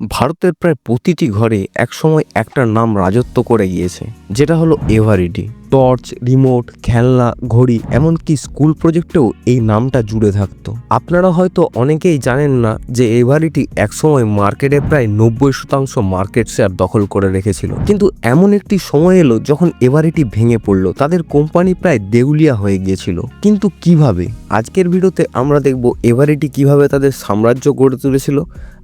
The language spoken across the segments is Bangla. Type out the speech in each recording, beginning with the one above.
ভারতের প্রায় প্রতিটি ঘরে একসময় একটা নাম রাজত্ব করে গিয়েছে, যেটা হলো এভারিডি। টর্চ, রিমোট, খেলনা, ঘড়ি, এমনকি স্কুল প্রজেক্টেও এই নামটা জুড়ে থাকতো। আপনারা হয়তো অনেকেই জানেন না যে এভারিটি একসময় মার্কেটে প্রায় নব্বই শতাংশ মার্কেট শেয়ার দখল করে রেখেছিল। কিন্তু এমন একটি সময় এলো যখন এভারিটি ভেঙে পড়ল, তাদের কোম্পানি প্রায় দেউলিয়া হয়ে গিয়েছিল। কিন্তু কীভাবে? আজকের ভিডিওতে আমরা দেখব এভারিটি কীভাবে তাদের সাম্রাজ্য গড়ে তুলেছিল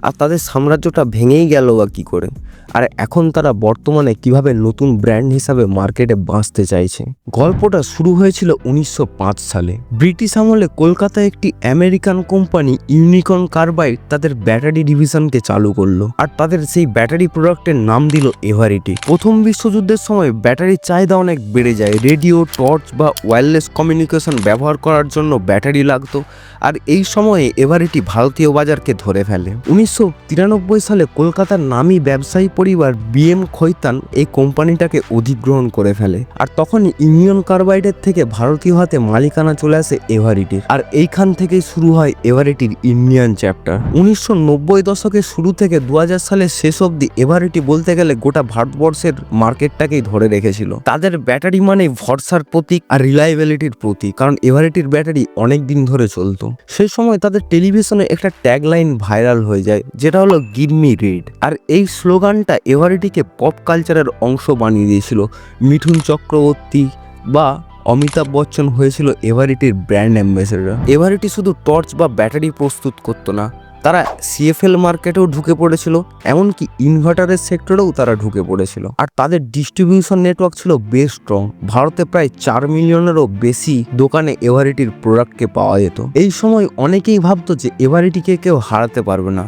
আর তাদের সাম্রাজ্যটা ভেঙেই গেল বা কী করে? আর এখন তারা বর্তমানে কীভাবে নতুন ব্র্যান্ড হিসাবে মার্কেটে বাঁচতে চাইছে? গল্পটা শুরু হয়েছিল উনিশশো সালে। ব্রিটিশ আমলে কলকাতায় একটি আমেরিকান কোম্পানি ইউনিকন কার্বাইড তাদের ব্যাটারি ডিভিশনকে চালু করল। আর তাদের সেই ব্যাটারি প্রোডাক্টের নাম দিল এভারিটি। প্রথম বিশ্বযুদ্ধের সময় ব্যাটারির চাহিদা অনেক বেড়ে যায়। রেডিও, টর্চ বা ওয়্যারলেস কমিউনিকেশন ব্যবহার করার জন্য ব্যাটারি লাগতো। আর এই সময়ে এভারিটি ভারতীয় বাজারকে ধরে ফেলে। উনিশশো তিরানব্বই সালে কলকাতার নামী ব্যবসায়ী পরিবার বিএম খৈতান এই কোম্পানিটাকে অধিগ্রহণ করে ফেলে। আর তখন ইউনিয়ন কার্বাইডের থেকে ভারতীয় হাতে মালিকানা চলে আসে এভারিটির। আর এইখান থেকেই শুরু হয় এভারিটির ইন্ডিয়ান চ্যাপ্টার। উনিশশো নব্বই দশকের শুরু থেকে দু হাজার সালের শেষ অবধি এভারিটি বলতে গেলে গোটা ভারতবর্ষের মার্কেটটাকেই ধরে রেখেছিল। তাদের ব্যাটারি মানে ভরসার প্রতীক আর রিলায়েবিলিটির প্রতীক, কারণ এভারিটির ব্যাটারি অনেক দিন ধরে চলতো। সেই সময় তাদের টেলিভিশনে একটা ট্যাগলাইন ভাইরাল হয়ে যায় যেটা হলো গিরমি রেড আর এই স্লোগানটা এভারিটিকে পপ কালচারের অংশ বানিয়ে দিয়েছিল। মিঠুন চক্রবর্তী বা অমিতাভ বচ্চন হয়েছিল এভারিটির ব্র্যান্ড অ্যাম্বাসেডর এভারিটি শুধু টর্চ বা ব্যাটারি প্রস্তুত করতো না। তারা সিএফএল মার্কেটেও ঢুকে পড়েছিল, এমনকি ইনভার্টারের সেক্টরেও তারা ঢুকে পড়েছিল। আর তাদের ডিস্ট্রিবিউশন নেটওয়ার্ক ছিল বেশ স্ট্রং ভারতে প্রায় চার মিলিয়নেরও বেশি দোকানে এভারিটির প্রোডাক্টকে পাওয়া যেত। এই সময় অনেকেই ভাবতো যে এভারিটিকে কেউ হারাতে পারবে না।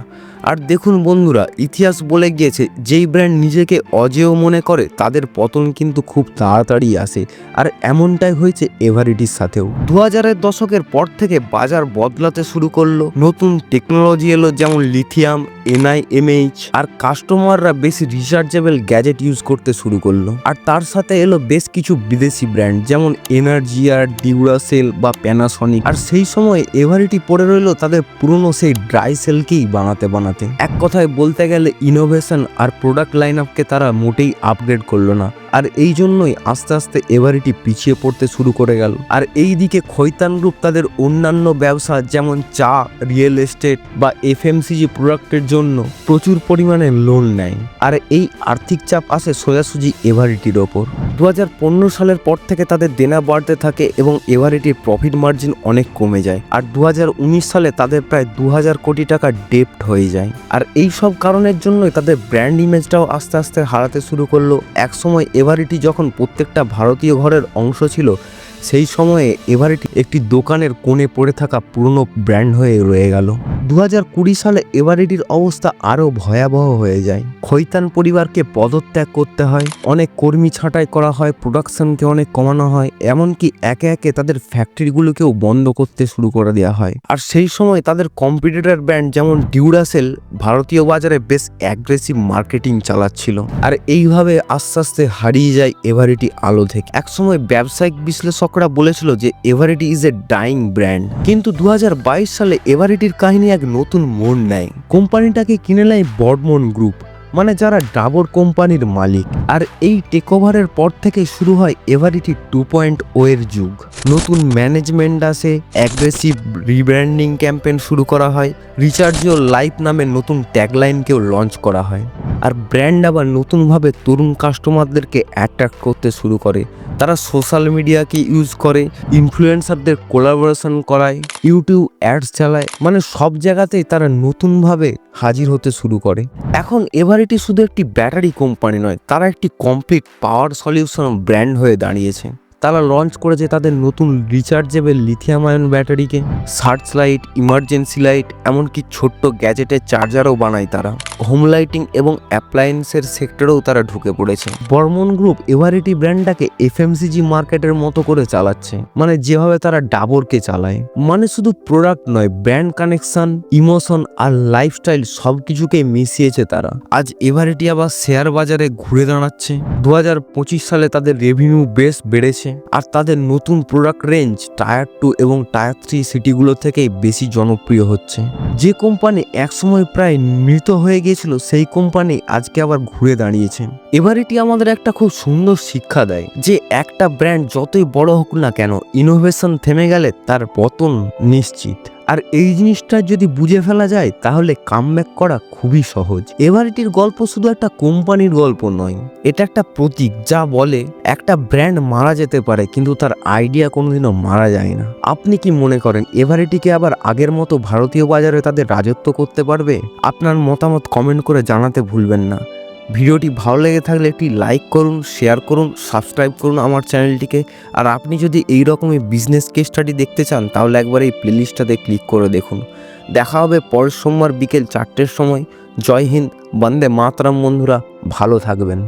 আর দেখুন বন্ধুরা, ইতিহাস বলে গিয়েছে, যেই ব্র্যান্ড নিজেকে অজেয় মনে করে, তাদের পতন কিন্তু খুব তাড়াতাড়ি আসে। আর এমনটাই হয়েছে এভারিটির সাথেও। দু হাজারের দশকের পর থেকে বাজার বদলাতে শুরু করল নতুন টেকনোলজি এলো যেমন লিথিয়াম এনআই এমএইচ আর কাস্টমাররা বেশি রিচার্জেবল গ্যাজেট ইউজ করতে শুরু করল। আর তার সাথে এলো বেশ কিছু বিদেশি ব্র্যান্ড যেমন এনার্জিয়ার ডিউরাসেল বা প্যানাসনিক আর সেই সময় এভারিটি পড়ে রইল তাদের পুরনো সেই ড্রাই সেলকেই বানাতে বানাতে। এক কথায় বলতে গেলে ইনোভেশন আর প্রোডাক্ট লাইন আপকে তারা মোটেই আপগ্রেড করল না। আর এই জন্যই আস্তে আস্তে এভারিটি পিছিয়ে পড়তে শুরু করে গেল। আর এই দিকে খৈতান গ্রুপ তাদের অন্যান্য ব্যবসা যেমন চা, রিয়েল এস্টেট বা এফএমসিজি প্রোডাক্টের জন্য প্রচুর পরিমাণে লোন নেয়। আর এই আর্থিক চাপ আসে সোজাসুজি এভারিটির ওপর। দু হাজার পনেরো সালের পর থেকে তাদের দেনা বাড়তে থাকে এবং এভারিটির প্রফিট মার্জিন অনেক কমে যায়। আর দু হাজার উনিশ সালে তাদের প্রায় দু হাজার কোটি টাকা ডেপ্ট হয়ে যায়। আর এই সব কারণের জন্যই তাদের ব্র্যান্ড ইমেজটাও আস্তে আস্তে হারাতে শুরু করল। একসময় এভারিটি যখন প্রত্যেকটা ভারতীয় ঘরের অংশ ছিল সেই সময়ে এভারিটি একটি দোকানের কোণে পড়ে থাকা পুরনো ব্র্যান্ড হয়ে রয়ে গেল। দু কুড়ি সালে এভারিটির অবস্থা আরও ভয়াবহ হয়ে যায়। খৈতান পরিবারকে পদত্যাগ করতে হয়, অনেক কর্মী ছাঁটাই করা হয়, প্রোডাকশনকে অনেক কমানো হয়, এমনকি একে একে তাদের ফ্যাক্টরিগুলোকেও বন্ধ করতে শুরু করে দেওয়া হয়। আর সেই সময় তাদের কম্পিটিটর ব্র্যান্ড যেমন ডিউরাসেল ভারতীয় বাজারে বেশ অ্যাগ্রেসিভ মার্কেটিং চালাচ্ছিল। আর এইভাবে আস্তে আস্তে হারিয়ে যায় এভারিটি আলো থেকে। একসময় ব্যবসায়িক বিশ্লেষকরা বলেছিল যে Eveready is a dying brand. কিন্তু দু হাজার বাইশ সালে এভারিটির কাহিনী এক নতুন মোড় নেয়। কোম্পানিটাকে কিনে নেয় বর্ডমন গ্রুপ। মানে যারা ডাবর কোম্পানির মালিক। আর এই টেক ওভারের পর থেকে শুরু হয় এভারিটি টু পয়েন্ট ও এর যুগ। নতুন ম্যানেজমেন্ট আসে অ্যাগ্রেসিভ রিব্র্যান্ডিং ক্যাম্পেন শুরু করা হয় রিচার্জিও লাইফ নামে নতুন ট্যাগলাইনকেও লঞ্চ করা হয়। আর ব্র্যান্ড আবার নতুনভাবে তরুণ কাস্টমারদেরকে অ্যাট্রাক্ট করতে শুরু করে। তারা সোশ্যাল মিডিয়াকে ইউজ করে ইনফ্লুয়েন্সারদের কোলাবোরেশন করায় ইউটিউব অ্যাডস চালায় মানে সব জায়গাতেই তারা নতুনভাবে হাজির হতে শুরু করে। এখন এভারিটি শুধু একটি ব্যাটারি কোম্পানি নয়, তারা একটি কমপ্লিট পাওয়ার সলিউশন ব্র্যান্ড হয়ে দাঁড়িয়েছে। তারা লঞ্চ করেছে তাদের নতুন রিচার্জেবল লিথিয়াম আয়ন ব্যাটারিকে। সার্চ লাইট ইমার্জেন্সি লাইট এমনকি ছোট্ট গ্যাজেটের চার্জারও বানায় তারা। হোম লাইটিং এবং অ্যাপ্লায়েন্সের সেক্টরেও তারা ঢুকে পড়েছে। বর্মন গ্রুপ এভারিটি ব্র্যান্ডটাকে এফএমসিজি মার্কেটের মতো করে চালাচ্ছে। মানে যেভাবে তারা ডাবরকে চালায়। মানে শুধু প্রোডাক্ট নয় ব্র্যান্ড কানেকশন ইমোশন আর লাইফস্টাইল সব কিছুকে মিশিয়েছে তারা। আজ এভারিটি আবার শেয়ার বাজারে ঘুরে দাঁড়াচ্ছে। দু হাজার পঁচিশ সালে তাদের রেভিনিউ বেশ বেড়েছে। যাচ্ছে আর তাদের নতুন প্রোডাক্ট রেঞ্জ টায়ার টু এবং টায়ার থ্রি সিটিগুলো থেকেই বেশি জনপ্রিয় হচ্ছে। যে কোম্পানি একসময় প্রায় মৃত হয়ে গিয়েছিল, সেই কোম্পানি আজকে আবার ঘুরে দাঁড়িয়েছে। এবার এটি আমাদের একটা খুব সুন্দর শিক্ষা দেয় যে একটা ব্র্যান্ড যতই বড় হোক না কেন ইনোভেশন থেমে গেলে তার পতন নিশ্চিত। আর এই জিনিসটা যদি বুঝে ফেলা যায়, তাহলে কামব্যাক করা খুবই সহজ। এবার এটির গল্প শুধু একটা কোম্পানির গল্প নয়, এটা একটা প্রতীক যা বলে একটা ব্র্যান্ড মারা যেতে পারে, কিন্তু তার আইডিয়া কোনোদিনও মারা যায় না। আপনি কি মনে করেন, এবার এটিকে আবার আগের মতো ভারতীয় বাজারে তাদের রাজত্ব করতে পারবে? আপনার মতামত কমেন্ট করে জানাতে ভুলবেন না। ভিডিওটি ভালো লেগে থাকলে একটি লাইক করুন, শেয়ার করুন, সাবস্ক্রাইব করুন আমার চ্যানেলটিকে। আর আপনি যদি এই রকমই বিজনেস কেস স্টাডি দেখতে চান, তাহলে একবার এই প্লেলিস্টটাতে ক্লিক করে দেখুন। দেখা হবে পরের সোমবার বিকেল চারটের সময়। জয় হিন্দ, বন্দে মাতরাম বন্ধুরা, ভালো থাকবেন।